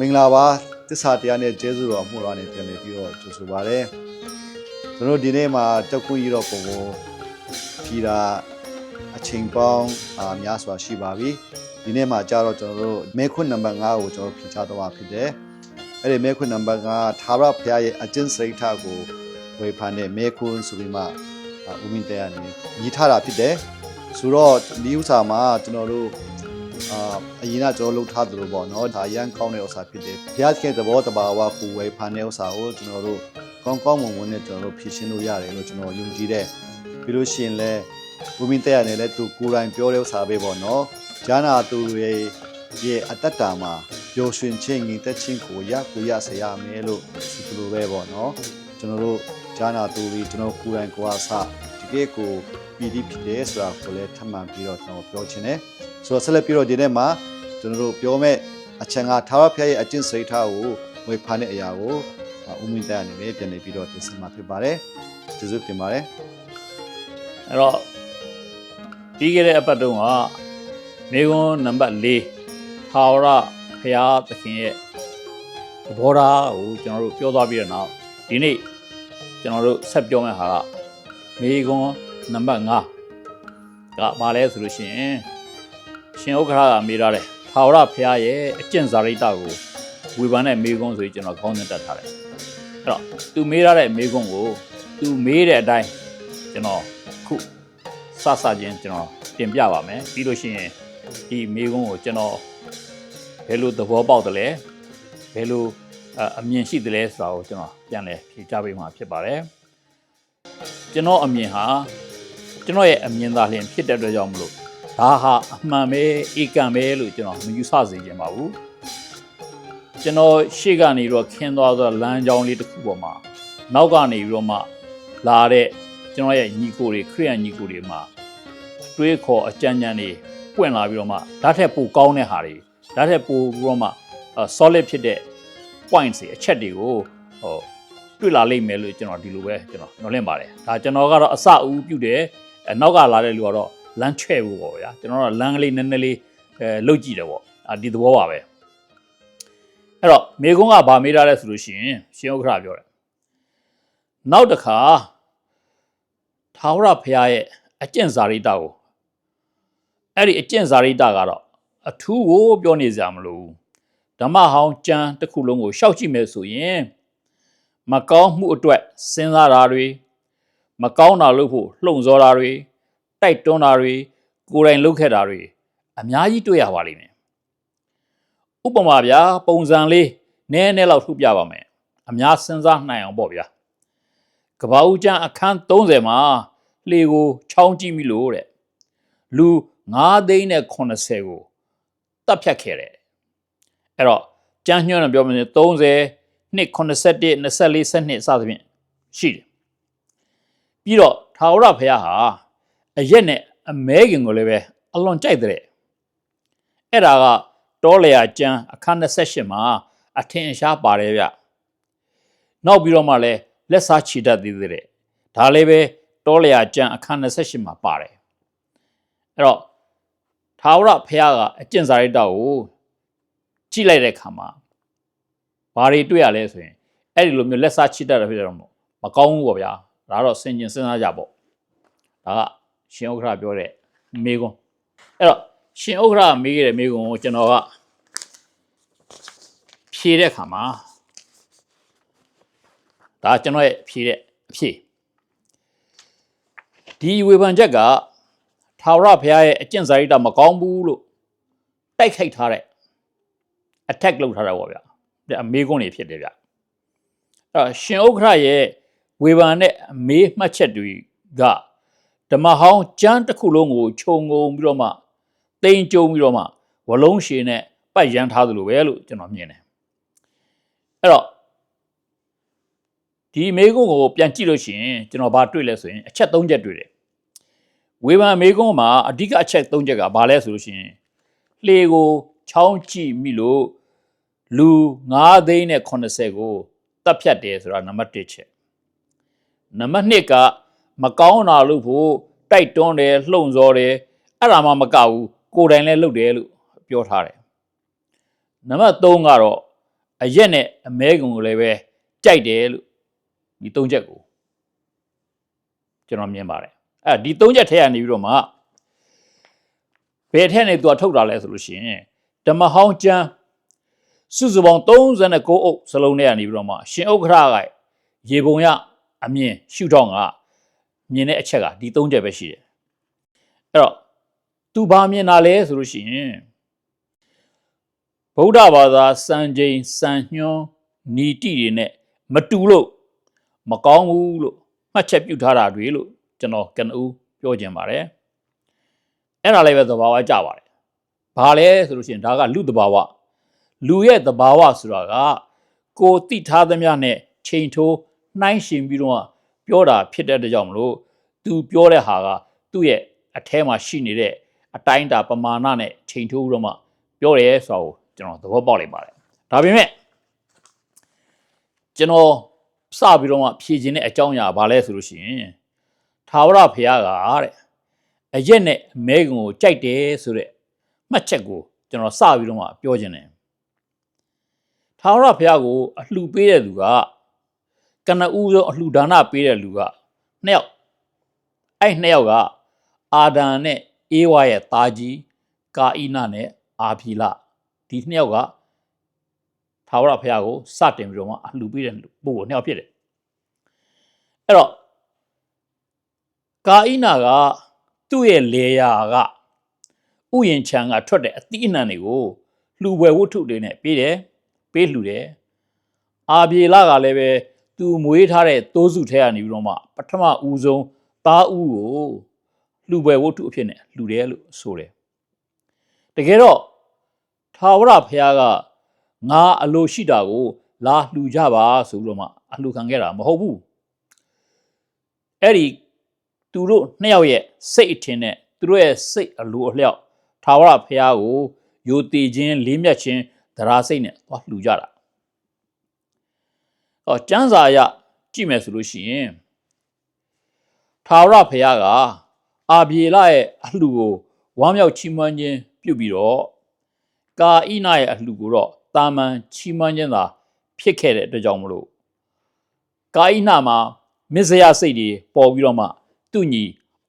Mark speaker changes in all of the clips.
Speaker 1: မင်္ဂလာပါတစ္ဆာတရားနဲ့ကျေးဇူးတော်အမှုတော်နဲ့ပြန်လည်ပြီးတော့ကြိုဆိုပါရစေကျွန်တော်ဒီနေ့မှာတက်ခုကြီးတော့ပုံကိုဖြီတာအချိန်ပေါင်းအာများစွာရှိပါပြီဒီနေ့မှာကြာတော့ကျွန်တော်တို့မဲခွန်းနံပါတ်5ကိုကျွန်တော်ဖြီချတော့မှာဖြစ်တယ်အဲ့ဒီမဲခွန်းနံပါတ်5သာရဘုရားရဲ့အကျင့်စရိတ်ထကိုဝေဖန်တဲ့မဲခွန်းဆိုပြီးမှအာဦးမင်းတဲကနေညီထားတာဖြစ်တယ်ဆိုတော့ဒီဥစ္စာမှာကျွန်တော်တို့ အာအရင်ကကျွန်တော်လှုပ်ထားသလိုပေါ့နော်ဒါရန်ကောင်းတဲ့ဥစ္စာဖြစ်တယ်ဘုရားသခင်သဘောတဘာဝကိုဝယ်ဖန်တဲ့ဥစ္စာကိုကျွန်တော်တို့ကောင်းကောင်းမွန်မွန်နဲ့ကျွန်တော်တို့ဖြည့်ရှင်းလို့ရတယ်လို့ကျွန်တော်ယုံကြည်တယ်ပြီးလို့ရှိရင်လည်းဘုမင်းတက်ရနဲ့လည်းသူကိုယ်တိုင်ပြောတဲ့ဥစ္စာပဲပေါ့နော်ဂျာနာသူရဲ့ရဲ့အတ္တတာမှာပျော်ရွှင်ခြင်းငြိမ်သက်ခြင်းကိုရကိုရဆရာမယ်လို့ဒီလိုပဲပေါ့နော်ကျွန်တော်တို့ဂျာနာသူတွေကျွန်တော်ကိုယ်တိုင်ကိုယ်အားစဒီကေကိုပီတိဖြစ်တယ်ဆိုတာကိုလည်းထပ်မံပြီးတော့ကျွန်တော်ပြောချင်တယ် ဆိုတော့ဆက်လက်ပြီးတော့ဒီနေ့မှာကျွန်တော်တို့ပြောမဲ့အချံကသာရဖျားရဲ့အကျင့်စိတ်ထားကိုဝေဖန်တဲ့အရာကိုဦးမင်းတက်အနေနဲ့ပြန်နေပြီးတော့တင်ဆက်မှာဖြစ်ပါတယ်ကျေးဇူးတင်ပါတယ်
Speaker 2: အဲ့တော့ပြီးခဲ့တဲ့အပတ်တုန်းကမေကွန်းနံပါတ်၄ထာဝရဖရာသခင်ရဲ့သဘောထားကိုကျွန်တော်တို့ပြောသွားပြီးတဲ့နောက်ဒီနေ့ကျွန်တော်တို့ဆက်ပြောမယ့်ဟာကမေကွန်းနံပါတ်5ကဘာလဲဆိုလို့ရှိရင် ရှင်ဥက္ခရာကမေးထားတယ်ထာဝရဖရာရဲ့အကျင့်စာရိတ္တကိုဝေဖန်တဲ့မေကွန်းဆိုပြီးကျွန်တော်ခေါင်းစဉ်တက်ထားတယ်အဲ့တော့သူမေးထားတဲ့မေကွန်းကိုသူမေးတဲ့အတိုင်းကျွန်တော်ခုစစချင်းကျွန်တော်တင်ပြပါမယ်ပြီးလို့ရှိရင်ဒီမိကုန်းကိုကျွန်တော်ဘယ်လိုသဘောပေါက်တယ်လဲဘယ်လိုအအမြင်ရှိတယ်လဲဆိုတာကိုကျွန်တော်ပြန်လည်ဖြေကြားပေးမှာဖြစ်ပါတယ်ကျွန်တော်အမြင်ဟာကျွန်တော်ရဲ့အမြင်သာလျှင်ဖြစ်တဲ့အတွက်ကြောင့်မလို့ ဒါဟာအမှန်ပဲဧကံပဲလို့ကျွန်တော်မယူဆစေချင်ပါဘူးကျွန်တော်ရှေ့ကနေတော့ခင်းသွားသောလမ်းကြောင်းလေးတစ်ခုပေါ်မှာနောက်ကနေပြီးတော့မှလာတဲ့ကျွန်တော်ရဲ့ညီကိုတွေခရိယန်ညီကိုတွေမှာတွေးခေါ်အကြံဉာဏ်တွေပွင့်လာပြီးတော့မှဓာတ်ထက်ပိုကောင်းတဲ့ဟာတွေဓာတ်ထက်ပိုပြီးတော့မှအာ solid ဖြစ်တဲ့ points တွေအချက်တွေကိုဟိုတွေ့လာလိမ့်မယ်လို့ကျွန်တော်ဒီလိုပဲကျွန်တော်ညွှန်လင့်ပါတယ်ဒါကျွန်တော်ကတော့အစအဦးပြုတယ်အနောက်ကလာတဲ့လူကတော့ လမ်းချဲ့ဖို့ပေါ့ဗျာကျွန်တော်ကတော့လမ်းကလေးနည်းနည်းလေးအဲလှုပ်ကြည့်တယ်ပေါ့အာဒီသဘောပါပဲအဲ့တော့မေကုန်းကဗာမေးထားလဲဆိုလို့ရှိရင်ရှင်ဥက္ခရာပြောတယ်နောက်တစ်ခါထာဝရဘုရားရဲ့အကျင့်စာရိတ္တကိုအဲ့ဒီအကျင့်စာရိတ္တကတော့အထူးကိုပြောနေစရာမလိုဘူးဓမ္မဟောင်းကျမ်းတစ်ခုလုံးကိုရှောက်ကြည့်မယ်ဆိုရင်မကောင်းမှုအတွက်စဉ်းစားတာတွေမကောင်းတာလို့ဖို့လှုံ့ဆော်တာတွေ တိုက်တွန်းတာတွေကိုယ်တိုင်လုပ်ခဲ့တာတွေအများကြီးတွေ့ရပါလိမ့်မယ်ဥပမာဗျာပုံစံလေးနည်းနည်းလောက်ထုပြပါမယ်အများစဉ်းစားနိုင်အောင်ပေါ့ဗျာကပ္ပဦးကျမ်းအခန်း30မှာလှေကိုချောင်းကြည့်မိလို့တဲ့လူ9သိန်းနဲ့80ကိုတတ်ဖြတ်ခဲ့တယ်အဲ့တော့ကျမ်းညွှန်းတယ်ပြောမယ်30နှစ်81 24 12စသဖြင့်ရှိတယ်ပြီးတော့ထာဝရဘုရားဟာ အရက်နဲ့အမဲခင်ကိုလည်းပဲအလွန်ကြိုက်တဲ့အဲ့ဒါကတောလျာကျမ်းအခန်း28မှာအထင်အရှားပါတယ်ဗျနောက်ပြီးတော့မှလည်းလက်စားချီတတ်သေးတဲ့ဒါလည်းပဲတောလျာကျမ်းအခန်း28မှာပါတယ်အဲ့တော့သာဝရဖះကအကျင့်စာရိတ္တကိုကြည့်လိုက်တဲ့အခါမှာဘာတွေတွေ့ရလဲဆိုရင်အဲ့ဒီလိုမျိုးလက်စားချီတတ်တယ်ဖြစ်တော့မကောင်းဘူးပေါ့ဗျာဒါတော့စင်ကျင်စဉ်းစားကြပေါ့ဒါက ရှင်ဥက္ခရာပြောတဲ့မေကွန်းအဲ့တော့ရှင်ဥက္ခရာမေးခဲ့တဲ့မေကွန်းကိုကျွန်တော်ကဖြေတဲ့အခါမှာဒါကျွန်တော်ရဲ့အဖြေတဲ့အဖြေဒီဝေဖန်ချက်ကထာဝရဘုရားရဲ့အကျင့်စာရိတ္တမကောင်းဘူးလို့တိုက်ခိုက်ထားတဲ့ attack လုပ်ထားတာပေါ့ဗျာဒါအမေးခွန်းတွေဖြစ်တယ်ဗျအဲ့တော့ရှင်ဥက္ခရရဲ့ဝေဖန်တဲ့အမေးမှတ်ချက်တွေက ဓမ္မဟောင်းကျမ်းတစ်ခုလုံးကိုခြုံငုံပြီးတော့မှတိမ်ကြုံပြီးတော့မှဝလုံးရှည်နဲ့ပတ်ရန်ထားသလိုပဲလို့ကျွန်တော်မြင်တယ်အဲ့တော့ဒီမေကုန်းကိုပြန်ကြည့်လို့ရှိရင်ကျွန်တော်ဘာတွေ့လဲဆိုရင်အချက်၃ချက်တွေ့တယ်ဝေဖန်မေကုန်းမှာအဓိကအချက်၃ချက်ကဘာလဲဆိုလို့ရှိရင်လှေကိုချောင်းကြည့်မိလို့လူ9သိန်းနဲ့80ကိုတပ်ဖြတ်တယ်ဆိုတာနံပါတ်1ချက်နံပါတ်2က မကောင်းတာလို့ဖို့တိုက်တွန်းတယ်လှုံ့ဆော်တယ်အဲ့ဒါမှမကဘူးကိုယ်တိုင်လည်းလုပ်တယ်လို့ပြောထားတယ်နံပါတ်3ကတော့အရက်နဲ့အမဲကုံကိုလည်းပဲကြိုက်တယ်လို့ဒီသုံးချက်ကိုကျွန်တော်မြင်ပါတယ်အဲဒီသုံးချက်ထဲကနေပြီးတော့မှဘယ်ထက်နေသူကထုတ်တာလဲဆိုလို့ရှိရင်ဓမ္မဟောင်းကျမ်းစုစုပေါင်း39အုပ်စလုံးနဲ့ကနေပြီးတော့မှရှင်ဥက္ခရကရေပုံရအမြင်ရှုထောင့်က မြင်တဲ့အချက်ကဒီသုံးချက်ပဲရှိတယ်အဲ့တော့သူဘာမြင်တာလဲဆိုလို့ရှိရင်ဗုဒ္ဓဘာသာစံချိန်စံညွှန်းနီတိတွေနဲ့မတူလို့မကောင်းဘူးလို့မှတ်ချက်ပြုထားတာတွေလို့ကျွန်တော်ကနဦးပြောခြင်းပါတယ်အဲ့ဒါလည်းပဲသဘာဝကြပါတယ်ဘာလဲဆိုလို့ရှိရင်ဒါကလူသဘာဝလူရဲ့သဘာဝဆိုတာကကိုယ်သိထားသမျှနဲ့ချိန်ထိုးနှိုင်းရှင်ပြီးတော့ ပြောတာဖြစ်တဲ့အတွက်ကြောင့်မလို့သူပြောတဲ့ဟာကသူ့ရဲ့အแทမှာရှိနေတဲ့အတိုင်းအတာပမာဏနဲ့ချိန်ထိုးပြီးတော့မှပြောတယ်ဆိုတော့ကျွန်တော်သဘောပေါက်လိုက်ပါတယ်ဒါပေမဲ့ကျွန်တော်စပြီးတော့မှဖြည့်ခြင်းတဲ့အကြောင်းအရာဘာလဲဆိုလို့ရှိရင်သာဝရဘုရားကတဲ့အရက်နဲ့အမဲကုံကိုကြိုက်တယ်ဆိုတဲ့မှတ်ချက်ကိုကျွန်တော်စပြီးတော့မှပြောခြင်းတယ်သာဝရဘုရားကိုအလှပေးတဲ့လူက ကနဦးဆုံးအလှဒါနပေးတဲ့လူကနှစ်ယောက်အဲ့နှစ်ယောက်ကအာဒံနဲ့အေဝါရဲ့သားကြီးကာဣနနဲ့အာဖီလဒီနှစ်ယောက်ကသာဝရဘုရားကိုစတင်ပြီးတော့မှအလှပေးတဲ့ပုဂ္ဂိုလ်နှစ်ယောက်ဖြစ်တယ်အဲ့တော့ကာဣနကသူ့ရဲ့လေယာကဥယျင်ချံကထွက်တဲ့အသီးအနှံတွေကိုလှူပွဲဝတ္ထုတွေနဲ့ပေးတယ်ပေးလှူတယ်အာပြေလကလည်းပဲ သူမွေးထားတဲ့တိုးစုထဲကနေပြီးတော့မှပထမဦးဆုံးသားဦးကိုလှူပွဲဝတ္ထုအဖြစ်နဲ့လှူတယ်လို့ဆိုတယ်တကယ်တော့ထာဝရဘုရားကငါအလိုရှိတာကို လာလှူကြပါဆိုပြီးတော့မှအလှူခံခဲ့တာမဟုတ်ဘူးအဲ့ဒီသူတို့နှစ်ယောက်ရဲ့စိတ်အထင်နဲ့သူတို့ရဲ့စိတ်အလိုအလျောက်ထာဝရဘုရားကိုယိုတည်ခြင်းလေးမြတ်ခြင်းသရာစိတ်နဲ့သွားလှူကြတာ။ အော်ကျမ်းစာအရကြည့်မယ်ဆိုလို့ရှိရင်ထာဝရဘုရားကအာပြေလရဲ့အလှူကိုဝမ်းမြောက်ချီးမွမ်းခြင်းပြုပြီးတော့ကာဣနရဲ့အလှူကိုတော့တာမန်ချီးမွမ်းခြင်းသာ ဖြစ်ခဲ့တဲ့အတွက်ကြောင့်မလို့ကာဣနမှာမစ္စရာစိတ်တွေပေါ်ပြီးတော့မှသူ့ညီ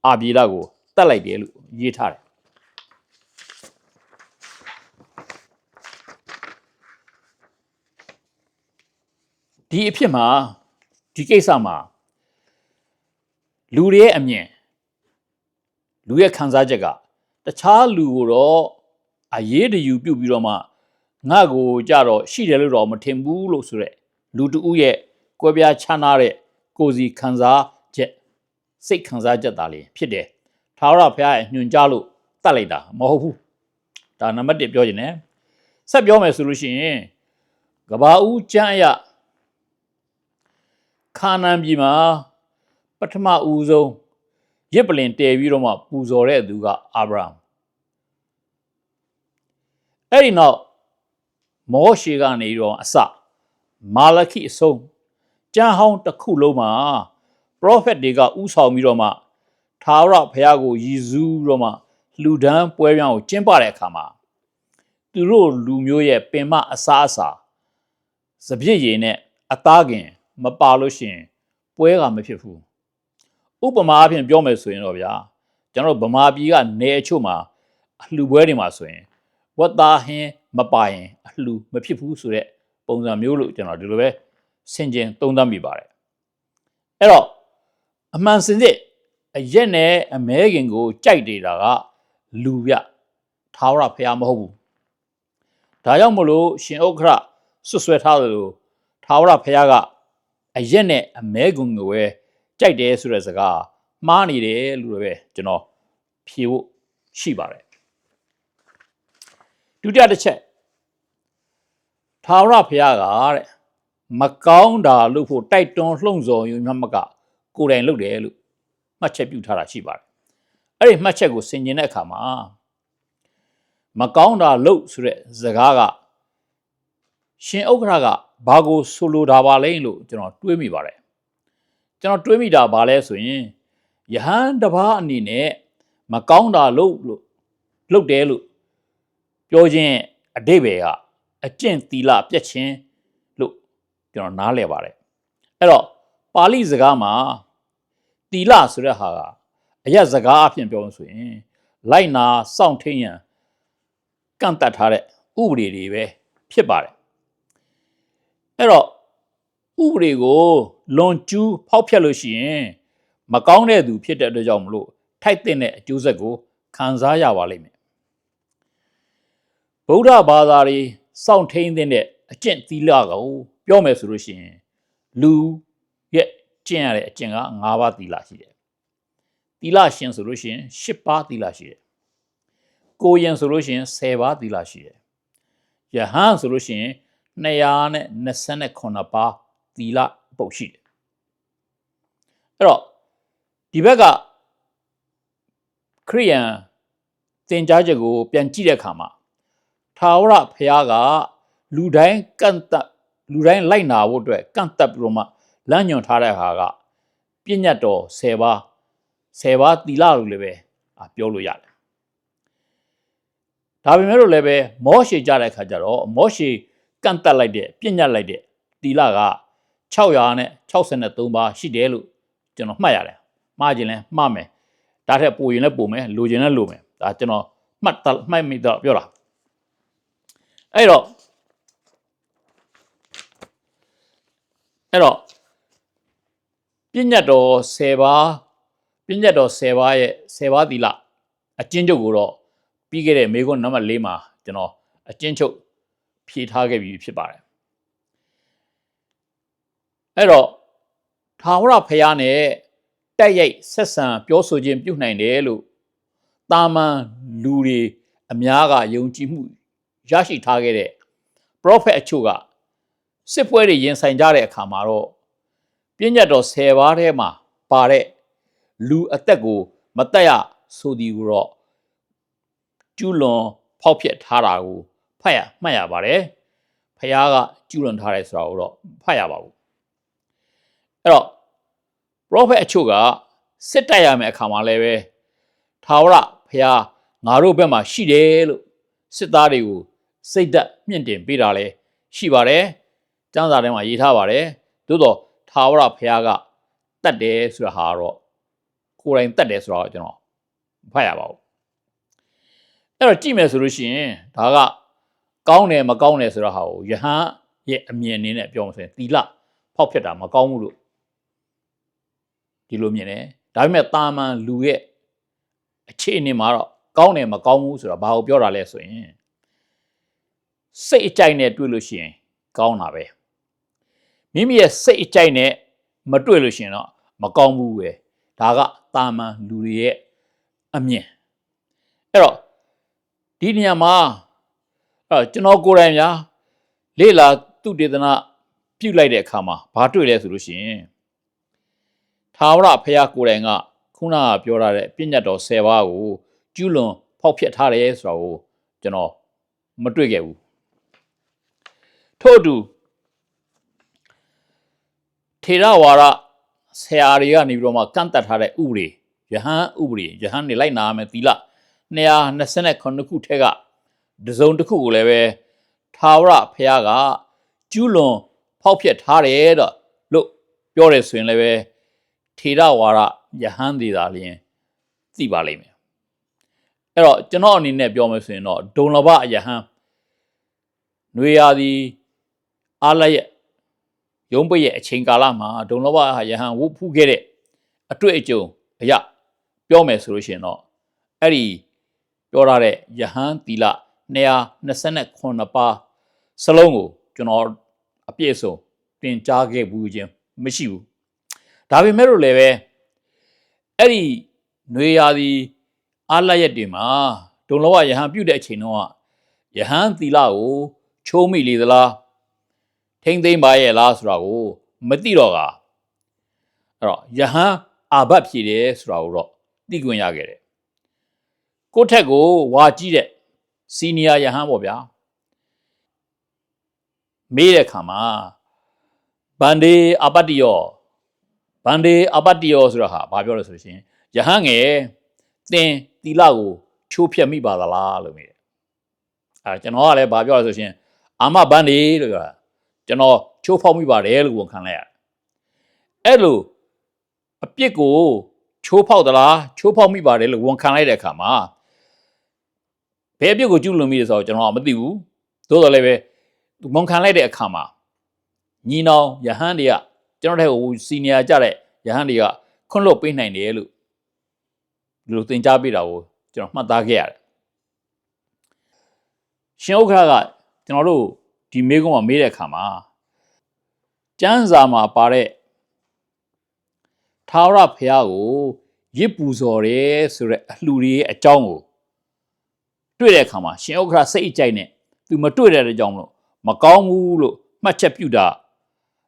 Speaker 2: အာပြေလကိုတတ်လိုက်တယ်လို့ရေးထားတယ် ဒီအဖြစ်မှာဒီကိစ္စမှာလူတွေရဲ့အမြင်လူရဲ့ခံစားချက်ကတခြားလူကိုတော့အရေးတယူပြုတ်ပြီးတော့မှငါ့ကိုကြတော့ရှိတယ်လို့တော့မထင်ဘူးလို့ဆိုရက်လူတဦးရဲ့ကွဲပြားခြားနာတဲ့ကိုယ်စီခံစားချက်စိတ်ခံစားချက်သားလေးဖြစ်တယ်။ထာဝရဘုရားရဲ့ညွှန်ကြားလို့တတ်လိုက်တာမဟုတ်ဘူး။ဒါနံပါတ်1ပြောခြင်း ਨੇ ဆက်ပြောမယ်ဆိုလို့ရှိရင်ကဘာဦးကျမ်းအရ ခါနန်ပြည်မှာပထမဦးဆုံးရစ်ပလင်တည်ပြီးတော့မှပူဇော်တဲ့သူကအာဗြဟံအဲ့ဒီနောက်မောရှေကနေတော့အစမာလခိအဆုံးကျမ်းဟောင်းတစ်ခုလုံးမှာပရောဖက်တွေကဥဆောင်ပြီးတော့မှသာဝရဘုရားကိုရည်စူးတော့မှလူဒန်းပွဲပြောင်းကိုကျင်းပတဲ့အခါမှာသူတို့လူမျိုးရဲ့ပင်မအစားအစာစပြည့်ရည်နဲ့အသားခင် မပါလို့ရှိရင်ပွဲကမဖြစ်ဘူးဥပမာအဖြစ်ပြောမယ်ဆိုရင်တော့ဗျာကျွန်တော်တို့ဗမာပြည်ကနေအချို့မှာအလှပွဲတွေမှာဆိုရင်ဝတ်သားဟင်းမပါရင်အလှမဖြစ်ဘူးဆိုတဲ့ပုံစံမျိုးလို့ကျွန်တော်ဒီလိုပဲဆင်ခြင်သုံးသပ်မိပါတယ်အဲ့တော့အမှန်စင်စစ်အရက်နဲ့အမဲခင်ကိုကြိုက်နေတာကလူပြထာဝရဖះမဟုတ်ဘူးဒါကြောင့်မလို့ရှင်ဥက္ခရဆွဆွဲထားတယ်လို့ထာဝရဖះက အရက်နဲ့အမဲကွန်ကိုပဲကြိုက်တယ်ဆိုတဲ့စကားမှားနေတယ်လို့ပဲကျွန်တော်ဖြေဖို့ရှိပါတယ်ဒုတိယတစ်ချက်ထာဝရဘုရားကတဲ့မကောင်းတာလို့ဖို့တိုက်တွန်းလှုံ့ဆော်ယူမြတ်မကကိုယ်တိုင်လုပ်တယ်လို့မှတ်ချက်ပြုထားတာရှိပါတယ်အဲ့ဒီမှတ်ချက်ကိုဆင်ခြင်တဲ့အခါမှာမကောင်းတာလို့ဆိုတဲ့စကားက ရှင်ဥက္ခရကဘာကိုဆိုလိုတာပါလဲလို့ကျွန်တော်တွေးမိပါတယ်ကျွန်တော်တွေးမိတာဘာလဲဆိုရင်ယဟန်တပားအနေနဲ့မကောင်းတာလို့လို့လုပ်တယ်လို့ပြောခြင်းအတိဘယ်ကအကျင့်သီလပြက်ခြင်းကျွန်တော်နားလည်ပါတယ်အဲ့တော့ပါဠိစကားမှာတီလဆိုတဲ့ဟာကအရက်စကားအဖြစ်ပြောလို့ဆိုရင်လိုက်နာစောင့်ထိန်ရန်ကန့်တတ်ထားတဲ့ဥပဒေတွေပဲဖြစ်ပါတယ် အဲ့တော့ဥပဒေကိုလွန်ကျူးဖောက်ဖျက်လို့ရှိရင်မကောင်းတဲ့သူဖြစ်တဲ့အတွက်ကြောင့်မလို့ထိုက်တဲ့အကျိုးဆက်ကိုခံစားရပါလိမ့်မယ်ဗုဒ္ဓဘာသာတွေစောင့်ထိန်တဲ့အကျင့်သီလကိုပြောမယ်ဆိုလို့ရှိရင်လူရဲ့ကျင့်ရတဲ့အကျင့်က၅ပါးသီလရှိတယ်သီလရှင်ဆိုလို့ရှိရင်၈ပါးသီလရှိတယ်ကိုယင်ဆိုလို့ရှိရင်၁၀ပါးသီလရှိတယ်ယဟန်ဆိုလို့ရှိရင် 229ပါးသီလပုတ်ရှိတယ်အဲ့တော့ဒီဘက်ကခရိယန်သင်ကြားချက်ကို ပြန်ကြည့်တဲ့အခါမှာထာဝရဘုရားကလူတိုင်းကန့်တတ်လူတိုင်းလိုက်နာဖို့အတွက်ကန့်တတ်ပြီးတော့မှလမ်းညွှန်ထားတဲ့ဟာကပြည့်ညတ်တော်10ပါး10ပါးသီလလို့လည်းပဲအာပြောလို့ရတယ်ဒါပေမဲ့လို့လည်းပဲမောရှေကြတဲ့အခါကျတော့မောရှေ ကန့်တက်လိုက်တဲ့ပြည့်ညတ်လိုက်တဲ့သီလက600နဲ့63ပါးရှိတယ်လို့ကျွန်တော်မှတ်ရတယ်မှားခြင်းလဲမှားမယ်ဒါထက်ပိုရင်လည်းပိုမယ်လိုချင်လည်းလိုမယ်ဒါကျွန်တော်မှတ်မှတ်မိတော့ပြောတာအဲ့တော့အဲ့တော့ပြည့်ညတ်တော်10ပါးပြည့်ညတ်တော်10ပါးရဲ့10ပါးသီလအကျဉ်းချုပ်ကိုတော့ပြီးခဲ့တဲ့မေခွန်းနံပါတ်4မှာကျွန်တော်အကျဉ်းချုပ် ဖြည့်ထားခဲ့ပြီးဖြစ်ပါတယ်အဲ့တော့ထာဝရဘုရားနဲ့တက်ရိုက်ဆက်ဆံပြောဆိုခြင်းပြုနိုင်တယ်လို့တာမန်လူတွေအများကယုံကြည်မှုရရှိထားခဲ့တဲ့ prophet အချို့ကစစ်ပွဲတွေရင်ဆိုင်ကြတဲ့အခါမှာတော့ပြည့်ညတ်တော်10ပါးထဲမှာပါတဲ့လူအသက်ကို မတက်ရဆိုဒီကိုတော့ကျူးလွန်ဖောက်ဖျက်ထားတာကိုဖ တ်ရမှတ်ရပါတယ်ဖះကကျူးလွန်ထားတယ်ဆိုတာကိုတော့ဖတ်ရပါဘူးအဲ့တော့ prophet အချို့ကစစ်တိုက်ရမယ့်အခါမှာလည်းပဲထာဝရဖះငါတို့ဘက်မှာရှိတယ်လို့စစ်သားတွေကိုစိတ်သက်မြင့်တင်ပေးတာလည်းရှိပါတယ်။ကျမ်းစာထဲမှာရေးထားပါတယ်။သို့တော့ထာဝရဘုရားကတတ်တယ်ဆိုတာဟာတော့ကိုယ်တိုင်တတ်တယ်ဆိုတော့ကျွန်တော်ဖတ်ရပါဘူး။အဲ့တော့ကြည့်မယ်ဆိုလို့ရှိရင်ဒါက ကောင်းတယ်မကောင်းတယ်ဆိုတော့ဟာကိုယဟန်ရဲ့အမြင်အနေနဲ့ပြောမှဆိုရင်တီလဖောက်ဖျက်တာမကောင်းဘူးလို့ဒီလိုမြင်တယ်။ဒါပေမဲ့တာမန်လူရဲ့အခြေအနေမှာတော့ကောင်းတယ်မကောင်းဘူးဆိုတော့ဘာကိုပြောတာလဲဆိုရင်စိတ်အကြိုက်နဲ့တွေ့လို့ရှိရင်ကောင်းတာပဲမိမိရဲ့စိတ်အကြိုက်နဲ့မတွေ့လို့ရှိရင်တော့မကောင်းဘူးပဲဒါကတာမန်လူတွေရဲ့အမြင်အဲ့တော့ဒီနေရာမှာ အဲ့ကျွန်တော်ကိုယ်တိုင်များလေလာသူတေသနာပြုတ်လိုက်တဲ့အခါမှာဘာတွေ့လဲဆိုလို့ရှိရင်သာဝရဖရာကိုယ်တိုင်ကခုနကပြောထားတဲ့ပြည့်ညတ်တော်10ပါးကိုကျူးလွန်ဖောက်ဖျက်ထားတယ်ဆိုတာကိုကျွန်တော်မတွေ့ခဲ့ဘူးထို့အတူထေရဝါဒဆရာတွေကနေပြီးတော့မှကန့်တတ်ထားတဲ့ဥပဒေယဟန်ဥပဒေယဟန်နေလိုက်နာမယ်သီလ229ခုထဲက တစုံတစ်ခုကိုလည်းပဲသာဝရဖះကကျူးလွန်ဖောက်ဖျက်ထားတယ်တော့လို့ပြောတယ်ဆိုရင်လည်းပဲထေရဝါဒယဟန်တွေသာလျင်သိပါလိမ့်မယ်အဲ့တော့ကျွန်တော်အနေနဲ့ပြောမယ်ဆိုရင်တော့ဒုံလဘယဟန်နွေရာသည်အားလက်ရဲ့ရုံးပိတ်ရဲ့အချိန်ကာလမှာဒုံလောဘဟာယဟန်ဝုဖူးခဲ့တဲ့အတွေ့အကြုံအရာပြောမယ်ဆိုလို့ရှိရင်တော့အဲ့ဒီပြောရတဲ့ယဟန်တီလ 229ပါးစလုံးကိုကျွန်တော်အပြည့်အစုံတင်ကြားခဲ့ဘူးခြင်းမရှိဘူးဒါပေမဲ့လို့လည်းပဲအဲ့ဒီຫນွေရာသီအားလက်ရက်တွေမှာဒုံလောဘယဟန်ပြုတ်တဲ့အချိန်တော့ယဟန်တီလကိုချိုးမိလေသလားထိမ့်သိမ့်ပါရဲ့လားဆိုတာကိုမသိတော့ကအဲ့တော့ယဟန်အာဘတ်ဖြည်တယ်ဆိုတာကိုတော့သိခွင့်ရခဲ့တယ်ကိုယ့်ထက်ကိုဝါကြီးတဲ့ စီနီယာယဟန်ပေါ့ဗျာမေးတဲ့ခါမှာဘန်ဒေအပတ္တိယောဘန်ဒေအပတ္တိယောဆိုတာဟာဘာပြောလဲဆိုလို့ရှိရင်ယဟန်ငယ်တင်တီလာကိုချိုးဖြက်မိပါသလားလို့မေးတယ်အဲကျွန်တော်ကလည်းဘာပြောလဲဆိုရှင်အာမဘန်ဒေလို့ပြောတာကျွန်တော်ချိုးဖောက်မိပါတယ်လို့ဝန်ခံလိုက်ရတယ်အဲ့လိုအပြစ်ကိုချိုးဖောက်သလားချိုးဖောက်မိပါတယ်လို့ဝန်ခံလိုက်တဲ့အခါမှာ ဘယ်အပြစ်ကိုကျူးလွန်မိလဲဆိုတော့ကျွန်တော်ကမသိဘူးသို့တော်လည်းပဲဝန်ခံလိုက်တဲ့အခါမှာညီနောင်ယဟန်တွေကကျွန်တော်တဲ့ဟိုစီနီယာကြတဲ့ယဟန်တွေကခွန့်လွတ်ပေးနိုင်တယ်လို့ဒီလိုသင်ကြားပေးတာကိုကျွန်တော်မှတ်သားခဲ့ရတယ်ရှင်ဥက္ခရာကကျွန်တော်တို့ဒီမေကုန်းမှာမေးတဲ့အခါမှာကျမ်းစာမှာပါတဲ့ထာဝရဘုရားကိုရစ်ပူဇော်တယ်ဆိုတဲ့အလှူတွေရဲ့အကြောင်းကို တွေ့တဲ့အခါမှာရှင်ဥက္ခရာစိတ်အကြိုက်နဲ့သူမတွေ့တဲ့အတွက်ကြောင့်မလို့မကောင်းဘူးလို့မှတ်ချက်ပြုတာ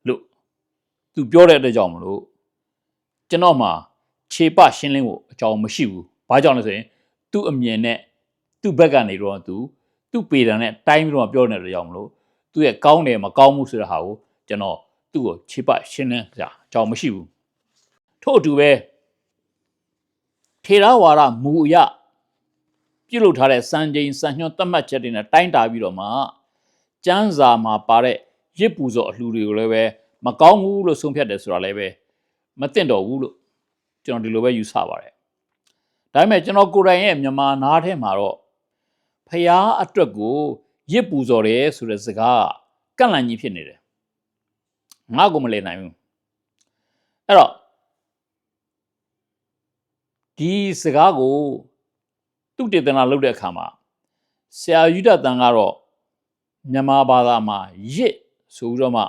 Speaker 2: လို့သူပြောတဲ့အတွက်ကြောင့်မလို့ကျွန်တော်မှာခြေပရှင်းလင်းဖို့အကြောင်းမရှိဘူး။ဘာကြောင့်လဲဆိုရင်သူ့အမြင်နဲ့သူ့ဘက်ကနေတော့သူသူ့ပေတံနဲ့တိုင်းပြီးတော့ပြောနေတဲ့အတွက်ကြောင့်မလို့သူ့ရဲ့ကောင်းတယ်မကောင်းဘူးဆိုတဲ့ဟာကိုကျွန်တော်သူ့ကိုခြေပရှင်းလင်းကြအကြောင်းမရှိဘူး။ထို့အတူပဲထေရဝါဒမူအရ ပြုလုပ်ထားတဲ့စံချိန်စံညွှန်းသတ်မှတ်ချက်တွေနဲ့တိုင်းတာပြီးတော့မှကျမ်းစာမှာပါတဲ့ရစ်ပူဇော်အလှူတွေကိုလည်းပဲမကောင်းဘူးလို့ဆုံးဖြတ်တယ်ဆိုတာလည်းပဲမသင့်တော်ဘူးလို့ကျွန်တော်ဒီလိုပဲယူဆပါတယ်။ဒါပေမဲ့ကျွန်တော်ကိုယ်တိုင်ရဲ့မြန်မာနားထဲမှာတော့ဖျားအတွက်ကိုရစ်ပူဇော်တယ်ဆိုတဲ့စကားကန့်လန့်ကြီးဖြစ်နေတယ်။ငါ့ကိုမလည်နိုင်ဘူး။အဲ့တော့ဒီစကားကို သူတေသနာလုပ်တဲ့အခါမှာဆရာယူဒတန်ကတော့မြန်မာဘာသာမှာရစ်ဆိုပြီးတော့မှ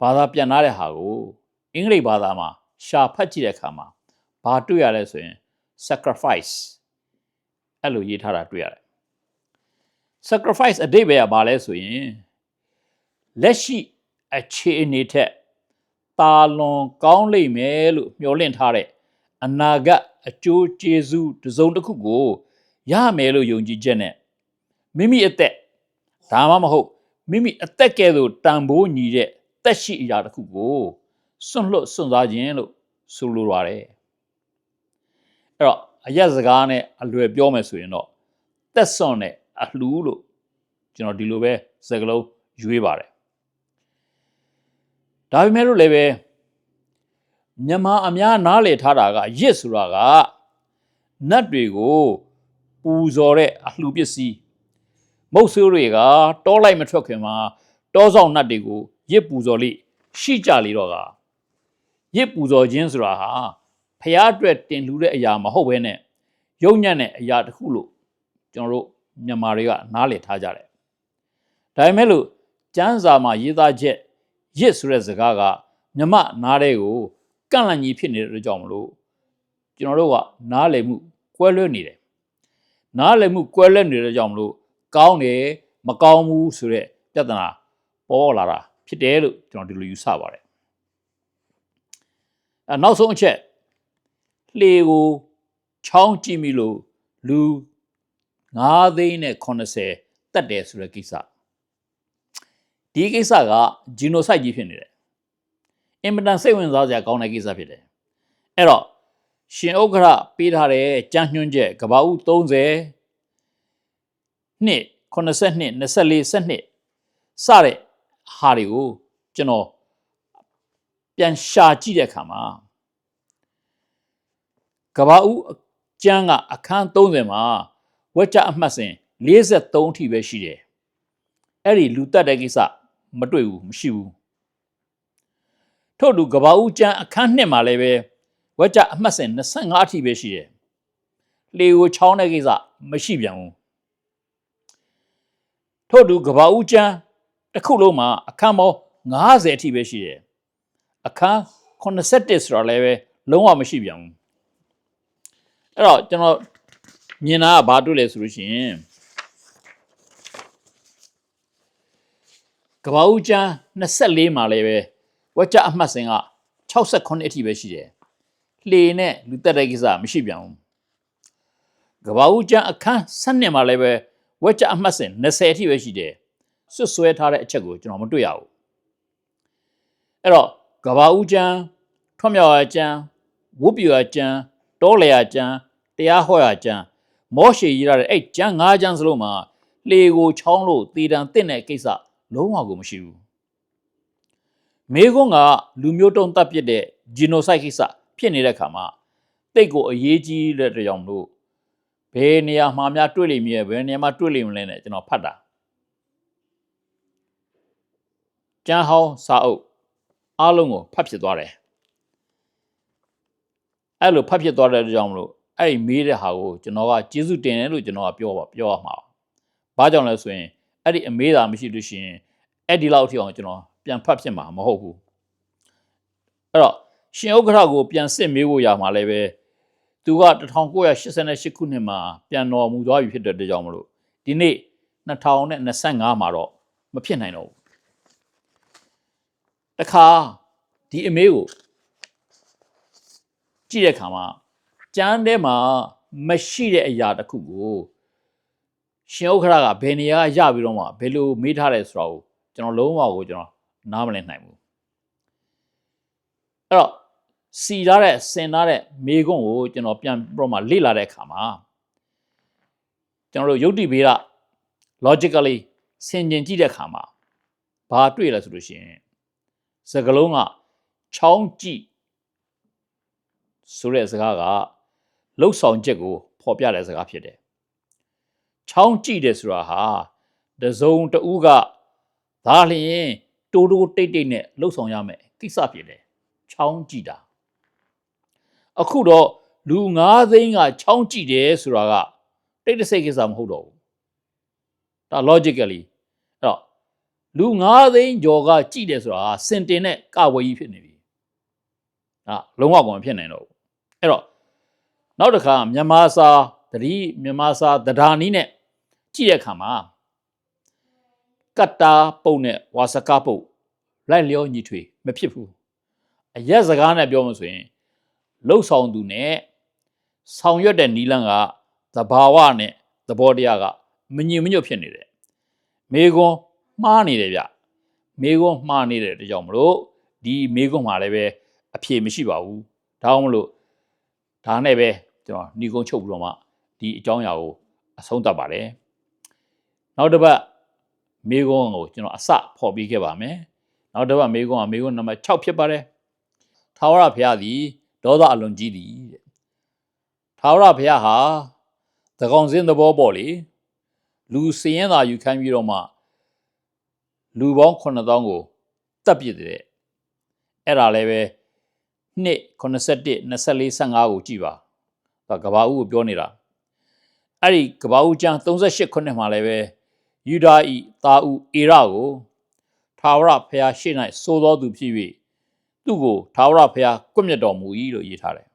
Speaker 2: ဘာသာပြန်လာတဲ့ဟာကိုအင်္ဂလိပ်ဘာသာမှာရှာဖတ်ကြည့်တဲ့အခါမှာဘာတွေ့ရလဲဆိုရင် sacrifice အဲ့လိုရေးထားတာတွေ့ရတယ် sacrifice အတိတ်ပဲကဘာလဲဆိုရင်လက်ရှိအခြေအနေထက်တာလွန်ကောင်းလိမ့်မယ်လို့မျှော်လင့်ထားတဲ့အနာဂတ် အကျိုးကျေးဇူးတစ်စုံတစ်ခုကိုရမယ်လို့ယုံကြည်ချက်နဲ့မိမိအသက်ဒါမှမဟုတ်မိမိအသက်ကဲ့သို့တန်ဖိုးညီတဲ့တက်ရှိအရာတစ်ခုကိုစွန့်လွတ်စွန့်စားခြင်းလို့ဆိုလိုပါတယ်အဲ့တော့အရက်စကားနဲ့အလွယ်ပြောမယ်ဆိုရင်တော့တက်စွန့်နဲ့အလှူလို့ကျွန်တော်ဒီလိုပဲစကားလုံးရွေးပါတယ်ဒါပေမဲ့လို့လည်းပဲ မြန်မာအများနားလည်ထားတာကရစ်ဆိုတာကနတ်တွေကိုပူဇော်တဲ့အလှူပစ္စည်းမုတ်ဆိုးတွေကတောလိုက်မထွက်ခင်မှာတောဆောင်နတ်တွေကိုရစ်ပူဇော်လိရှိကြလေတော့ကရစ်ပူဇော်ခြင်းဆိုတာဟာဖျားအတွက်တင်လှူတဲ့အရာမဟုတ်ဘဲနဲ့ယုံညံ့တဲ့အရာတစ်ခုလို့ကျွန်တော်တို့မြန်မာတွေကနားလည်ထားကြတယ်ဒါပေမဲ့လို့ကျမ်းစာမှာရေးသားချက်ရစ်ဆိုတဲ့စကားကမြမနားတဲ့ကို ကန့်လန့်ကြီးဖြစ်နေတဲ့အတွက်ကြောင့်မလို့ကျွန်တော်တို့ကနားလည်မှုကွဲလွဲနေတယ်နားလည်မှုကွဲလွဲနေတဲ့အတွက်ကြောင့်မလို့ကောင်းတယ်မကောင်းဘူးဆိုတဲ့ပြဿနာပေါ်လာတာဖြစ်တယ်လို့ကျွန်တော်ဒီလိုယူဆပါတယ်အဲနောက်ဆုံးအချက်လှေကိုချောင်းကြည့်မိလို့လူ9သိန်းနဲ့80တက်တယ်ဆိုတဲ့ကိစ္စဒီကိစ္စကဂျီနိုဆိုက်ကြီးဖြစ်နေတယ် အင်မတန်စိတ်ဝင်စားစရာကောင်းတဲ့ကိစ္စဖြစ်တယ်အဲ့တော့ရှင်ဥက္ခရပေးထားတဲ့ကြမ်းညွှန်းချက်ကဘာဦး30နှစ်82 24 12စတဲ့ဟာတွေကိုကျွန်တော်ပြန်ရှာကြည့်တဲ့အခါမှာကဘာဦးကျမ်းကအခန်း30မှာဝက်ကြအမှတ်စဉ်43အထိပဲရှိတယ်အဲ့ဒီလူတက်တဲ့ကိစ္စမတွေ့ဘူးမရှိဘူး ထို့တူကဘာဦးကျမ်းအခန်းနှစ်မှာလည်းပဲဝက်ကြအမှတ်စဉ်25အထိပဲရှိတယ်လေကိုချောင်းတဲ့ကိစ္စမရှိပြန်ဘူးထို့တူကဘာဦးကျမ်းတစ်ခုလုံးမှာအခန်းပေါင်း90အထိပဲရှိတယ်အခန်း81ဆိုတာလည်းပဲလုံးဝမရှိပြန်ဘူးအဲ့တော့ကျွန်တော်မြင်တာကဘာတွေ့လဲဆိုလို့ရှိရင်ကဘာဦးကျမ်း24မှာလည်းပဲ ဝက်ကြအမှတ်စဉ်က68အထိပဲရှိတယ်လှေနဲ့လူတက်တဲ့ကိစ္စမရှိပြန်ဘူးကဘာဦးကျမ်းအခန်း7မှာလည်းပဲဝက်ကြအမှတ်စဉ်20အထိပဲရှိတယ်ဆွတ်ဆွဲထားတဲ့အချက်ကိုကျွန်တော်မတွေ့ရဘူးအဲ့တော့ကဘာဦးကျမ်းထွတ်မြောက်ရကျမ်းဝုတ်ပြရကျမ်းတောလေရကျမ်းတရားဟောရကျမ်းမောရှေရေးရတဲ့အဲ့ကျမ်း၅ကျမ်းစလုံးမှာလေကိုချောင်းလို့တည်တံတင့်တဲ့ကိစ္စလုံးဝကိုမရှိဘူး မေကွန်းကလူမျိုးတုံးတပ်ပစ်တဲ့ genocide ကိစ္စဖြစ်နေတဲ့ခါမှာတိတ်ကိုအရေးကြီးတဲ့အတွက်ကြောင့်မလို့ဘယ်နေရာမှာများတွေ့လိမ့်မလဲဘယ်နေရာမှာတွေ့လိမ့်မလဲနဲ့ကျွန်တော်ဖတ်တာကျန်းဟောင်းစာအုပ်အားလုံးကိုဖတ်ဖြစ်သွားတယ်အဲ့လိုဖတ်ဖြစ်သွားတဲ့အတွက်ကြောင့်မလို့အဲ့ဒီမေးတဲ့ဟာကိုကျွန်တော်ကကျေးဇူးတင်တယ်လို့ကျွန်တော်ကပြောပါပြောရမှာပါဘာကြောင့်လဲဆိုရင်အဲ့ဒီအမေးတာမရှိလို့ရှိရင်အဲ့ဒီလောက်အထိအောင်ကျွန်တော် ပြန်ဖတ်ဖြစ်မှာမဟုတ်ဘူးအဲ့တော့ရှင်ဥက္ကဋ္ဌကိုပြန်စစ်မေးဖို့ရမှာလည်းပဲသူက1988ခုနှစ်မှာပြန်တော်မူသွားပြီဖြစ်တဲ့အတွက်ကြောင့်မလို့ဒီနေ့2025မှာတော့မဖြစ်နိုင်တော့ဘူးတခါဒီအမေးကိုကြည့်တဲ့အခါမှာကျမ်းထဲမှာမရှိတဲ့အရာတစ်ခုကိုရှင်ဥက္ခရကဘယ်နေရာကရပြီးတော့မှဘယ်လိုမေးထားတယ်ဆိုတော့ကျွန်တော်လုံးဝကိုကျွန်တော် နားမလည်နိုင်ဘူးအဲ့တော့စီထားတဲ့စင်ထားတဲ့မေခွန်းကိုကျွန်တော်ပြန်ပြီးတော့မှလေ့လာတဲ့အခါမှာကျွန်တော်တို့ယုတ်တိဗေဒ logically ဆင်ခြင်ကြည့်တဲ့အခါမှာဘာတွေ့လဲဆိုလို့ရှိရင်စကလုံးကချောင်းကြည့်ဆိုတဲ့စကားကလှုပ်ဆောင်ချက်ကိုဖော်ပြတဲ့စကားဖြစ်တယ်။ချောင်းကြည့်တယ်ဆိုတာဟာတစုံတဦးကဒါလျင် တိုးတိုးတိတ်တိတ်နဲ့လှုပ်ဆောင်ရမယ်ကိစ္စဖြစ်တယ်။ချောင်းကြည့်တာအခုတော့လူ9သိန်းကချောင်းကြည့်တယ်ဆိုတာကတိတ်တဆိတ်ကိစ္စမဟုတ်တော့ဘူး။ဒါ logically အဲ့တော့လူ9သိန်းကျော်ကကြည့်တယ်ဆိုတာဟာစင်တင်တဲ့ကဝေးကြီးဖြစ်နေပြီ။ဒါလုံးဝကောမဖြစ်နိုင်တော့ဘူး။အဲ့တော့နောက်တစ်ခါမြန်မာစာတတိမြန်မာစာတရားနီးနဲ့ကြည့်တဲ့အခါမှာ ကတ္တာပုံနဲ့ဝါစကပုတ်လိုက်လျောညီထွေမဖြစ်ဘူးအရက်စကားနဲ့ပြောမှဆိုရင်လှုပ်ဆောင်သူနဲ့ဆောင်ရွက်တဲ့နီလန်းကသဘာဝနဲ့သဘောတရားကမညင်မညွတ်ဖြစ်နေတယ်မေကွန်းမှားနေတယ်ဗျမေကွန်းမှားနေတဲ့တကြောင်မလို့ဒီမေကွန်းမှာလည်းပဲအဖြေမရှိပါဘူးဒါကြောင့်မလို့ဒါနဲ့ပဲကျွန်တော်ညီကုန်းချုပ်ပြီးတော့မှဒီအကြောင်းအရာကိုအဆုံးသတ်ပါတယ်နောက်တစ်ပတ် မေကွန်းကိုကျွန်တော်အစဖော်ပြခဲ့ပါမယ်နောက်တစ်ပတ်မေကွန်းကမေကွန်းနံပါတ်6ဖြစ်ပါတယ်ထာဝရဘုရားသည်ဒေါသအလွန်ကြီးသည်တဲ့ထာဝရဘုရားဟာသကောင်စင်းသဘောပေါ့လေလူစည်ရင်သာယူခိုင်းပြီးတော့မှလူပေါင်း9000ကိုတပ်ပစ်တဲ့အဲ့ဒါလည်းပဲနှစ်81 24 25ကိုကြည်ပါဒါကဘာဦးကိုပြောနေတာအဲ့ဒီကဘာဦးကျမ်း38ခုနှစ်မှာလည်းပဲ ယူဒာဤတာဦးအေရကိုထာဝရဘုရားရှေ့၌စိုးသောသူဖြစ်၍သူ့ကိုထာဝရဘုရားကွပ်မျက်တော်မူ၏လို့ရေးထားတယ်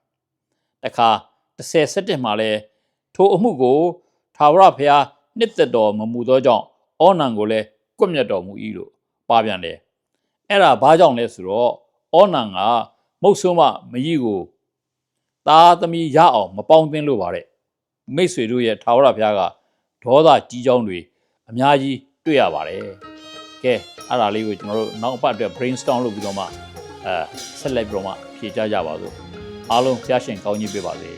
Speaker 2: တခါ30 17မှာလည်းထိုအမှုကိုထာဝရဘုရားနှစ်သက်တော်မမူသောကြောင့်အောနံကိုလည်းကွပ်မျက်တော်မူ၏လို့ပါပြန်တယ်အဲ့ဒါဘာကြောင့်လဲဆိုတော့အောနံကမုတ်ဆိုးမမကြီးကိုသားသမီးရအောင်မပေါင်းသင်းလို့ပါတဲ့မိတ်ဆွေတို့ရဲ့ထာဝရဘုရားကဒေါသကြီးကြောင်းတွေ အများကြီးတွေ့ရပါတယ်ကဲအဲ့ဒါလေးကိုကျွန်တော်တို့နောက်အပတ်အတွက် brainstorm လုပ်ပြီးတော့မှအဲဆက်လက်ပြီးတော့မှဖြေကြကြပါစို့အားလုံးဖျားရှင်ကောင်းကြီးပေးပါစေ